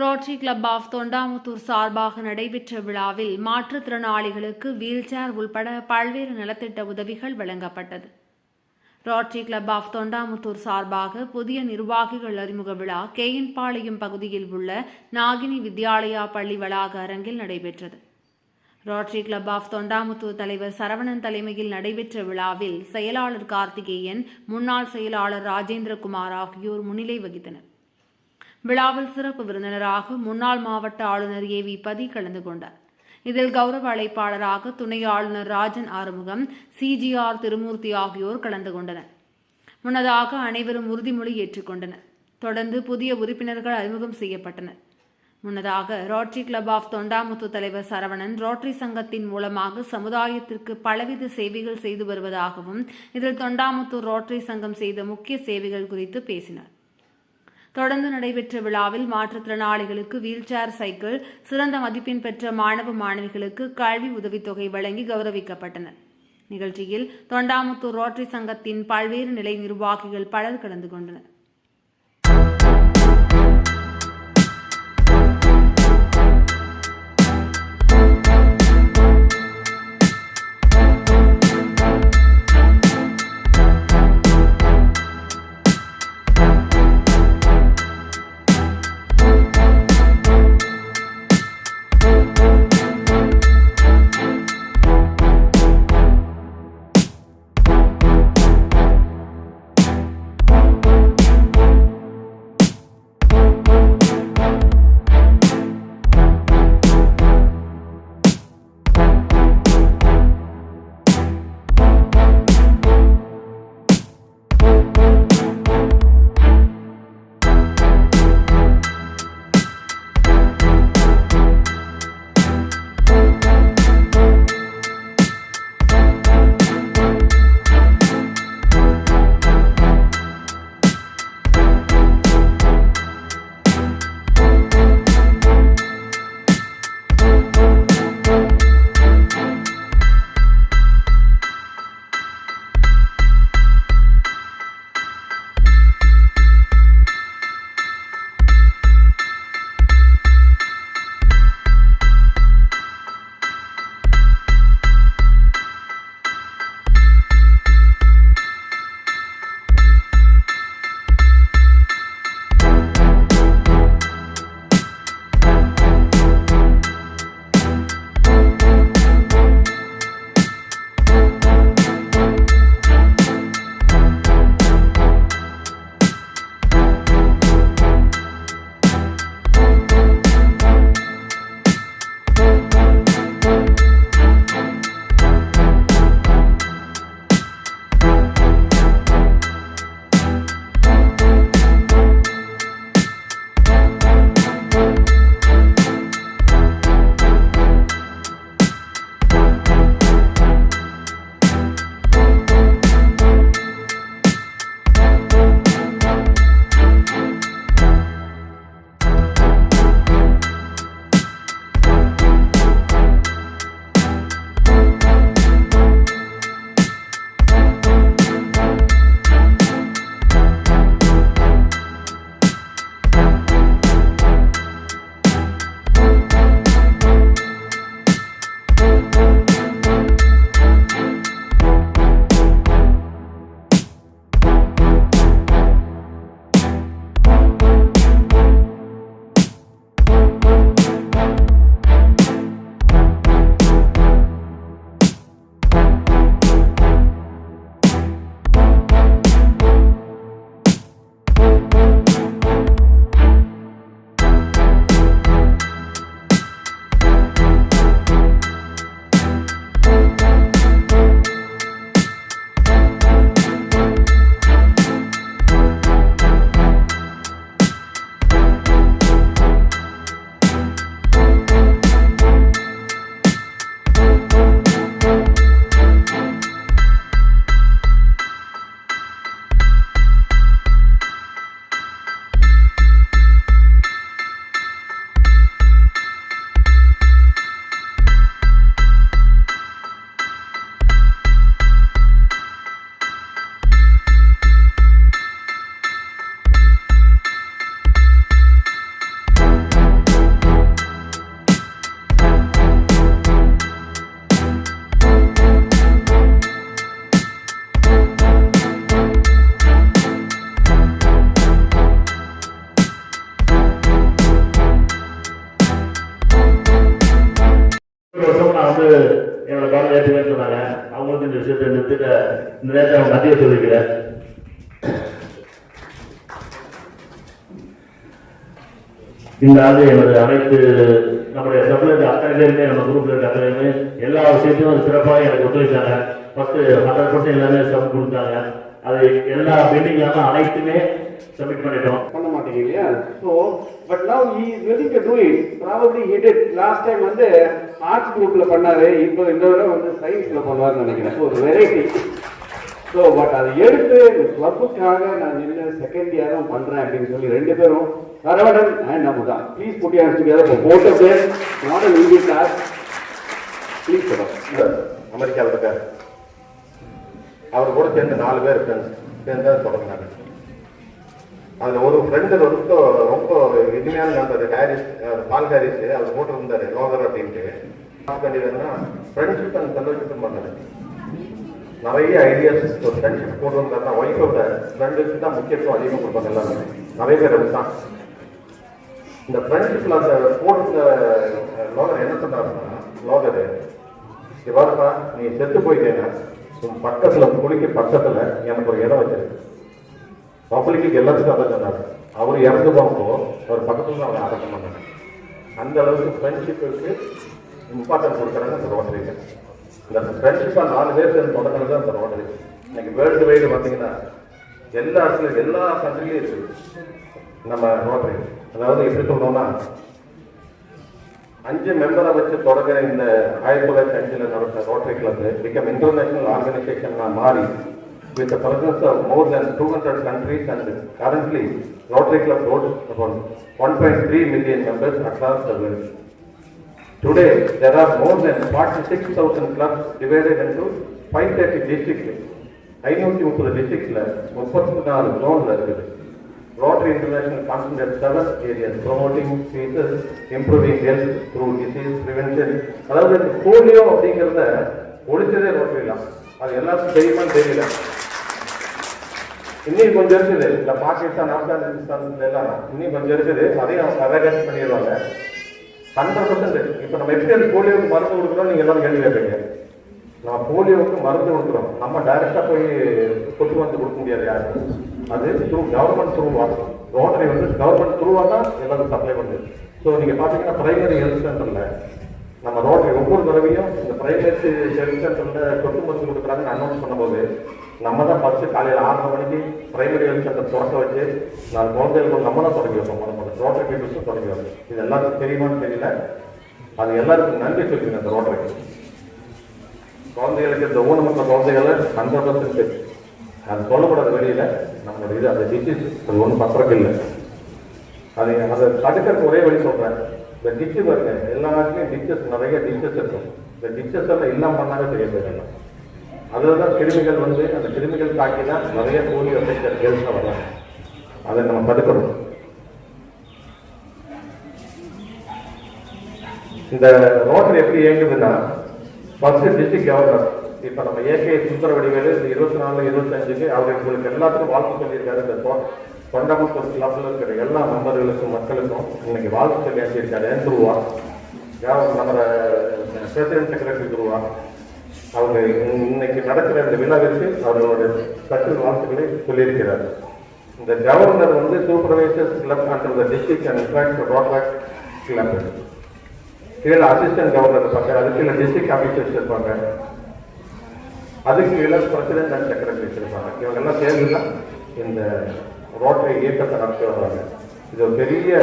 Rotary club of Thondamuthur சார்பாக நடைபெற்ற விழாவில் மாற்றுத்திறனாளிகளுக்கு வீல்சேர் உள்பட பல்வேறு நலத்திட்ட உதவிகள் வழங்கப்பட்டது. ரோட்டரி கிளப் ஆஃப் தொண்டாமுத்தூர் சார்பாக புதிய நிர்வாகிகள் அறிமுக விழா கேயன்பாளையம் பகுதியில் உள்ள நாகினி வித்யாலயா பள்ளி வளாக அரங்கில் நடைபெற்றது. ரோட்டரி கிளப் ஆஃப் தொண்டாமுத்தூர் தலைவர் சரவணன் தலைமையில் நடைபெற்ற விழாவில் செயலாளர் கார்த்திகேயன் முன்னாள் செயலாளர் ராஜேந்திரகுமார் ஆகியோர் முன்னிலை வகித்தனர். விழாவில் சிறப்பு விருந்தினராக முன்னாள் மாவட்ட ஆளுநர் ஏ வி பதி கலந்து கொண்டார். இதில் கௌரவ அழைப்பாளராக துணை ஆளுநர் ராஜன் ஆறுமுகம் சிஜிஆர் திருமூர்த்தி ஆகியோர் கலந்து கொண்டனர். முன்னதாக அனைவரும் உறுதிமொழி ஏற்றுக்கொண்டனர் தொடர்ந்து புதிய உறுப்பினர்கள் அறிமுகம் செய்யப்பட்டனர். முன்னதாக ரோட்டரி கிளப் ஆஃப் தொண்டாமுத்து தலைவர் சரவணன் ரோட்டரி சங்கத்தின் மூலமாக சமுதாயத்திற்கு பலவித சேவைகள் செய்து வருவதாகவும் இதில் தொண்டாமுத்தூர் ரோட்டரி சங்கம் செய்த முக்கிய சேவைகள் குறித்து பேசினார். தொடர்ந்து நடைபெற்ற விழாவில் மாற்றுத்திறனாளிகளுக்கு வீல்சேர் சைக்கிள் சிறந்த மதிப்பெண் பெற்ற மாணவ மாணவிகளுக்கு கல்வி உதவித்தொகை வழங்கி கௌரவிக்கப்பட்டனர். நிகழ்ச்சியில் தொண்டாமுத்தூர் ரோட்டரி சங்கத்தின் பல்வேறு நிலை நிர்வாகிகள் பலர் கலந்து கொண்டனர். இந்த நேரத்தை அவன் நன்றியை சொல்லிக்கிறேன் இந்த ஆண்டு எனது அனைத்து நம்முடைய சப்ளைக்கு அத்தனை பேருமே நம்ம குரூப்ல இருக்க அத்தனை பேருமே எல்லா விஷயத்தையும் சிறப்பாக எனக்கு ஒத்துழைச்சாங்க. ஃபர்ஸ்ட் ஹண்ட்ரட் பர்சன்ட் எல்லாமே சப் கொடுத்தாங்க. அது எல்லா பெண்டிங் இல்லாமல் அனைத்துமே சப்மிட் பண்ணிட்டோம். பண்ண மாட்டீங்க இல்லையா so but now he is willing to it it probably he did. Last time வந்து ஆர்ட்ஸ் குரூப்ல பண்ணாரு. இப்போ இந்த வந்து சயின்ஸ்ல பண்ணுவார்னு நினைக்கிறேன். ஸோ ஒரு வெரைட்டி ஸோ பட் அதை எடுத்து கிளப்புக்காக நான் நின்று செகண்ட் இயராக பண்ணுறேன் அப்படின்னு சொல்லி ரெண்டு பேரும் Saravanan and Amudha. Please put it together for both of them. Not please சொல்லுங்க அமெரிக்காவில் இருக்கார் அவர் கூட சேர்ந்து நாலு பேர் ஃப்ரெண்ட்ஸ் சேர்ந்து தொடங்கினாங்க. அதில் ஒரு ஃப்ரெண்டு ரொம்ப ரொம்ப இனிமையான நண்பர் ஹாரிஸ் பால் ஹாரிஸ் அவர் போட்டிருந்தார் லோகர் அப்படின்ட்டு. பார்க்க வேண்டியதுன்னா ஃப்ரெண்ட்ஷிப் அண்ட் ஃபெல்லோஷிப் பண்ணாரு நிறைய ஐடியாஸ் ஒரு ஃப்ரெண்ட்ஷிப் போட்டு வந்தாருன்னா ஒய்ஃபோட ஃப்ரெண்டுக்கு தான் முக்கியத்துவம் அதிகமாக கொடுப்பாங்க எல்லாருமே நிறைய பேர் தான் இந்த ஃப்ரெண்ட்ஷிப்பில் அந்த ஸ்போர்ட்ஸில் லோகர் என்ன சொன்னாருன்னா லோகர் இவ்வாறுப்பா நீ செத்து போயிட்டேன்னா உன் பக்கத்தில் குளிக்க பக்கத்தில் எனக்கு ஒரு இடம் வச்சிருக்கு பப்ளிக்கு எல்லாத்துக்கும் அதை சொன்னார். அவர் இறந்து போகும்போது அவர் பக்கத்துல அவரை அடக்கம் பண்ணாங்க அந்த அளவுக்கு ஃப்ரெண்ட்ஷிப்புக்கு இம்பார்ட்டன்ஸ் கொடுக்குறாங்க அந்த ரோட்டரிங்க இந்த ஃப்ரெண்ட்ஷிப்பாக நாலு பேர் சேர்ந்து தொடங்குறது அந்த ரோட்டரி இன்னைக்கு வேர்ல்டு வைடு பார்த்தீங்கன்னா எல்லா இடத்துலையும் எல்லா கண்ட்ரிலையும் இருக்குது. நம்ம ரோட்டரி அதாவது எப்படி சொல்லணும்னா அஞ்சு மெம்பரை வச்சு தொடங்குற இந்த ஆயிரத்தி தொள்ளாயிரத்தி அஞ்சில் நடந்த Rotary club become international organisation மாறி with the presence of more than 200 countries and currently Rotary Club holds about 1.3 million members across the world. Today, there are more than 46,000 clubs divided into 530 districts. ஐநூத்தி முப்பது டிஸ்ட்ரிக்ட்ல முப்பத்தி நாலு ஜோன்ல இருக்குது Rotary international concentrate seven areas promoting features improving health through disease prevention அதாவது polio அப்படிங்கிறத ஒழிச்சதே ரோட்டரி தான். அது எல்லாருக்கும் தெரியுமான்னு தெரியல. இன்னும் கொஞ்சம் இருக்குது. இந்த பாகிஸ்தான் ஆப்கானிஸ்தான் எல்லாம் இன்னும் கொஞ்சம் இருக்குது. அதையும் அவங்க அவேர்னஸ் பண்ணிடுவாங்க. ஹண்ட்ரட் பர்சன்ட் இப்போ நம்ம எப்படி அந்த போலியோவுக்கு மருந்து கொடுக்குறோம் நீங்கள் எல்லாரும் கேள்வி கேட்பீங்க. நம்ம போலியோவுக்கு மருந்து கொடுக்குறோம். நம்ம டைரெக்டாக போய் கொத்து மருந்து கொடுக்க முடியாது யாரும். அது த்ரூ கவர்மெண்ட் த்ரூவாக ரோட்டரி வந்து கவர்மெண்ட் த்ரூவாக தான் எல்லாரும் சப்ளை பண்ணுது. ஸோ நீங்கள் பார்த்தீங்கன்னா பிரைமரி ஹெல்த் சென்டரில் நம்ம ரோட்டரி ஒவ்வொரு தடவையும் இந்த பிரைமரி ஹெல்த் சென்டரில் கொத்து மருந்து கொடுக்குறாங்கன்னு அனௌன்ஸ் பண்ணும்போது நம்ம தான் ஃபஸ்ட்டு காலையில் ஆறரை மணிக்கு பிரைமரி ஹெல்த் சென்டர் தொடக்க வச்சு நான் குழந்தைகளுக்கு நம்ம தான் தொடங்கி வைப்போம். முதல் முதல் ரோட்டரி பீப்புள்ஸும் தொடங்கி வைப்போம். இது எல்லாருக்கும் தெரியுமான்னு தெரியல. அது எல்லாருக்கும் நன்றி சொல்லுங்க அந்த ரோட்டரிக்கு குழந்தைகளுக்கு இந்த ஊனமுற்ற குழந்தைகளை ஹண்ட்ரட் பர்சன்ட் அது சொல்லக்கூடாது வெளியில் நம்மளோட இது அந்த டிசீஸ் அது ஒன்றும் பத்திரக்கு இல்லை. அது அதை தடுக்கிறதுக்கு ஒரே வழி சொல்கிறேன் இந்த டிச்சு பாருங்க எல்லா நாட்டிலையும் டிச்சஸ் நிறைய டிச்சஸ் இருக்கும். இந்த டிச்சஸ் எல்லாம் இல்லாம பண்ணாங்க தெரிய போயிடலாம் அதில் தான் கிருமிகள் வந்து அந்த கிருமிகள் தாக்கி தான் நிறைய கூலி அஃபெக்டட் கேள்ஸ் வரலாம் அதை நம்ம தடுக்கணும். இந்த ரோட்டர் எப்படி இயங்குதுன்னா ஃபர்ஸ்ட் டிஸ்ட்ரிக்ட் கவர்னர் இப்போ நம்ம ஏகே சுந்தர வடிவேலு இந்த இருபத்தி நாலு இருபத்தஞ்சுக்கு அவர் உங்களுக்கு எல்லாத்துக்கும் வாழ்த்து சொல்லியிருக்காரு. இந்த தொண்டமுத்தூர் கிளப்ல இருக்கிற எல்லா மெம்பர்களுக்கும் மக்களுக்கும் இன்னைக்கு வாழ்த்து சொல்லி அனுப்பியிருக்காரு. ஏன் துருவா? நம்ம பிரசிடென்ட் செக்ரட்டரி துருவா? அவங்க இன்னைக்கு நடக்கிற இந்த விழாவிற்கு அவர்களோட சற்று வாழ்த்துக்களை சொல்லியிருக்கிறார். இந்த கவர்னர் வந்து supervisors club under the district and in fact Rotaract club. கீழே அசிஸ்டன்ட் கவர்னர் இருப்பாங்க அது கீழே டிஸ்ட்ரிக்ட் ஆஃபீஸர்ஸ் இருப்பாங்க. அதுக்கு கீழே பிரசிடென்ட் அண்ட் செக்ரட்டரிஸ் இருப்பாங்க. இவங்க எல்லாம் சேர்ந்து தான் இந்த ரோட்டரி இயக்கத்தை நடத்தி வர்றாங்க இது ஒரு பெரிய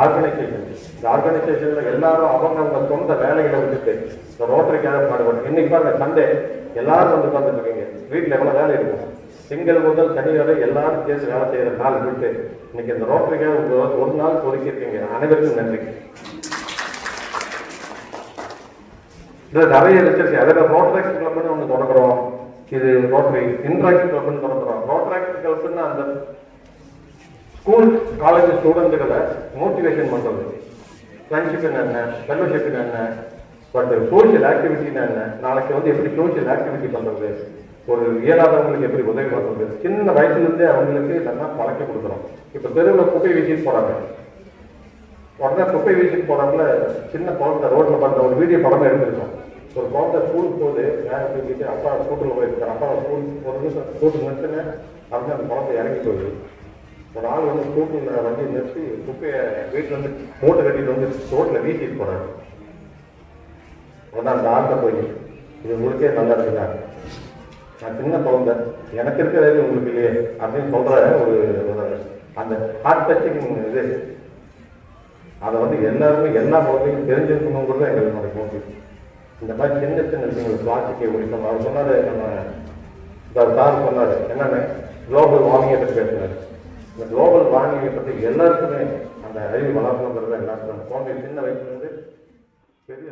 ஆர்கனைசேஷன் இந்த ஆர்கனைசேஷன்ல எல்லாரும் அவங்க சொந்த வேலைகளை வந்துட்டு இந்த ரோட்டரிக்காக பாடுபடும் இன்னைக்கு பாருங்க சண்டே. எல்லாரும் வந்து உட்காந்துட்டு இருக்கீங்க. வீட்டில் எவ்வளவு வேலை இருக்கும்? திங்கள் முதல் சனி வரை எல்லாரும் சேர்ந்து வேலை செய்யற நாள் விட்டு இன்னைக்கு இந்த ரோட்டரிக்காக ஒரு- ஒரு நாள் ஒதுக்கி அனைவருக்கும் நன்றி. இதுல நிறைய வச்சிருக்கு அதில் ரோட்ராக்ஸ் கிளப்னு ஒன்று தொடங்குறோம். இது ரோட்டரி இன்ட்ராக்ட் கிளப்னு தொடங்குறோம். ரோட்ராக்ஸ் கிளப்னு அந்த ஸ்கூல் காலேஜ் ஸ்டூடெண்ட்டுகளை மோட்டிவேஷன் பண்ணுறது ஃப்ரெண்ட்ஷிப் என்ன ஃபெல்லோஷிப் என்ன பட் சோஷியல் ஆக்டிவிட்டின்னு என்ன நாளைக்கு வந்து எப்படி சோஷியல் ஆக்டிவிட்டி பண்ணுறது ஒரு இயலாதவங்களுக்கு எப்படி உதவி பண்ணுறது சின்ன வயசுலேருந்தே அவங்களுக்கு இதெல்லாம் பழக்க கொடுக்குறோம் இப்போ தெருவில் குப்பை வீசிட்டு போகிறாங்க உடனே குப்பை வீசிட்டு போகிறாங்கள சின்ன குழந்தை ரோட்டில் பார்த்த ஒரு வீடியோ படமே எடுத்துருக்கோம். ஒரு குழந்தை ஸ்கூலுக்கு போகுது வேலை தூக்கிட்டு அப்பா ஸ்கூட்டில் போயிருக்காரு. அப்பா ஸ்கூல் போகிறது நிமிஷம் ஸ்கூட்டர் நிறுத்துன்னு அப்படின்னு அந்த குழந்தை இறங்கி போகுது. ஒரு ஆள் வந்து ஸ்கூட்டரில் வண்டி நிறுத்தி குப்பையை வீட்டில் வந்து மூட்டை கட்டிட்டு வந்து ரோட்டில் வீசிட்டு போறாரு. உடனே அந்த ஆட்டை போய் இது உங்களுக்கே நல்லா இருக்குதா? நான் சின்ன குழந்தை எனக்கு இருக்கிறது உங்களுக்கு இல்லையே அப்படின்னு சொல்ற ஒரு ஒரு அந்த ஹார்ட் டச்சிங் இது. அதை வந்து எல்லாருமே எல்லா குழந்தையும் தெரிஞ்சிருக்கணுங்கிறது எங்களுடைய நோக்கி இந்த மாதிரி சின்ன சின்ன விஷயங்கள் பிளாஸ்டிக்கை ஒழிக்கணும் அவர் சொன்னார் நம்ம சார் சொன்னார் என்னென்ன குளோபல் வார்மிங்கை பற்றி இந்த குளோபல் வார்மிங்கை பற்றி எல்லாருக்குமே அந்த அறிவு வளர்க்கணுங்கிறத எல்லாருக்கும் குழந்தை சின்ன வயசுலேருந்து பெரிய